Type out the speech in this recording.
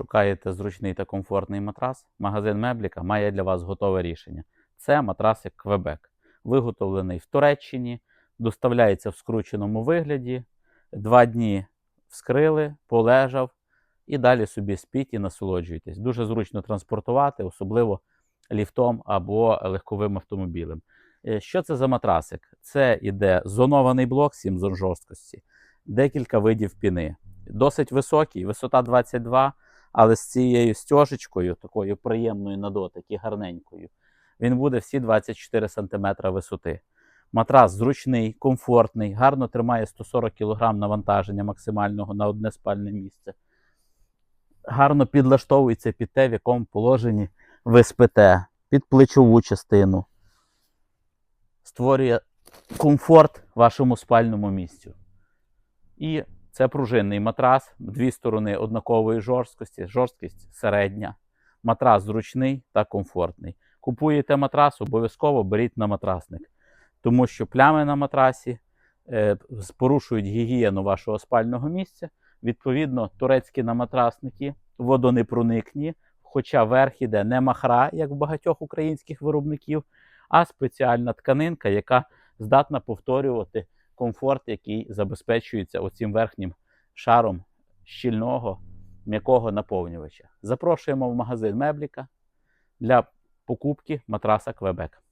Шукаєте зручний та комфортний матрас. Магазин Мебліка має для вас готове рішення. Це матрасик Квебек, виготовлений в Туреччині, доставляється в скрученому вигляді. Два дні вскрили, полежав і далі собі спіть і насолоджуйтесь. Дуже зручно транспортувати, особливо ліфтом або легковим автомобілем. Е, Що це за матрасик? Це іде зонований блок 7 зон жорсткості, декілька видів піни. Досить високий, висота 22, але з цією стяжечкою, такою приємною на дотик і гарненькою, він буде всі 24 см висоти. Матрас зручний, комфортний, гарно тримає 140 кг навантаження максимального на одне спальне місце. Гарно підлаштовується під те, в якому положенні ви спите, під плечову частину. Створює комфорт вашому спальному місцю. І це пружинний матрас, дві сторони однакової жорсткості, жорсткість середня. Матрас зручний та комфортний. Купуєте матрас, обов'язково беріть на матрасник, тому що плями на матрасі е, порушують гігієну вашого спального місця. Відповідно, турецькі наматрасники водонепроникні, хоча верх іде не махра, як в багатьох українських виробників, а спеціальна тканинка, яка здатна повторювати комфорт, який забезпечується оцим верхнім шаром щільного м'якого наповнювача. Запрошуємо в магазин Мебліка для покупки матраса Квебек.